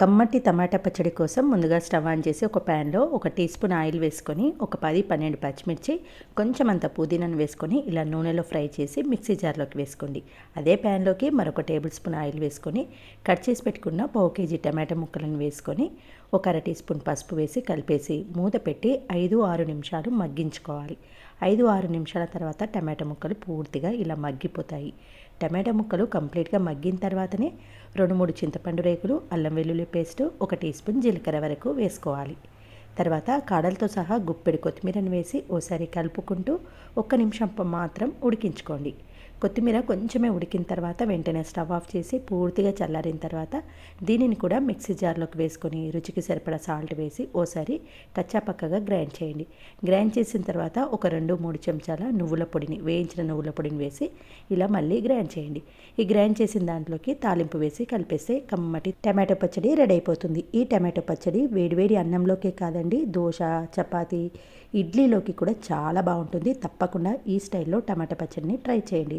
కమ్మటి టమాటా పచ్చడి కోసం ముందుగా స్టవ్ ఆన్ చేసి ఒక ప్యాన్లో ఒక టీ స్పూన్ ఆయిల్ వేసుకొని ఒక పది పన్నెండు పచ్చిమిర్చి కొంచెం అంత పుదీనాను వేసుకొని ఇలా నూనెలో ఫ్రై చేసి మిక్సీ జార్లోకి వేసుకోండి. అదే ప్యాన్లోకి మరొక టేబుల్ స్పూన్ ఆయిల్ వేసుకొని కట్ చేసి పెట్టుకున్న పావు కేజీ టమాటా ముక్కలను వేసుకొని ఒక అర టీ స్పూన్ పసుపు వేసి కలిపేసి మూత పెట్టి ఐదు ఆరు నిమిషాలు మగ్గించుకోవాలి. ఐదు ఆరు నిమిషాల తర్వాత టమాటా ముక్కలు పూర్తిగా ఇలా మగ్గిపోతాయి. టమాటా ముక్కలు కంప్లీట్గా మగ్గిన తర్వాతనే రెండు మూడు చింతపండు రేకులు అల్లం వెల్లుల్లి పేస్ట్ ఒక టీ స్పూన్ జీలకర్ర వరకు వేసుకోవాలి. తర్వాత కాడలతో సహా గుప్పెడు కొత్తిమీరను వేసి ఓసారి కలుపుకుంటూ ఒక్క నిమిషం మాత్రం ఉడికించుకోండి. కొత్తిమీర కొంచెమే ఉడికిన తర్వాత వెంటనే స్టవ్ ఆఫ్ చేసి పూర్తిగా చల్లారిన తర్వాత దీనిని కూడా మిక్సీ జార్లోకి వేసుకొని రుచికి సరిపడా సాల్ట్ వేసి ఓసారి కచ్చాపక్కగా గ్రైండ్ చేయండి. గ్రైండ్ చేసిన తర్వాత ఒక రెండు మూడు చెంచాల నువ్వుల పొడిని వేయించిన నువ్వుల పొడిని వేసి ఇలా మళ్ళీ గ్రైండ్ చేయండి. ఈ గ్రైండ్ చేసిన దాంట్లోకి తాలింపు వేసి కలిపేస్తే కమ్మటి టమాటో పచ్చడి రెడీ అయిపోతుంది. ఈ టమాటో పచ్చడి వేడివేడి అన్నంలోకే కాదండి దోశ చపాతి ఇడ్లీలోకి కూడా చాలా బాగుంటుంది. తప్పకుండా ఈ స్టైల్లో టమాటా పచ్చడిని ట్రై చేయండి.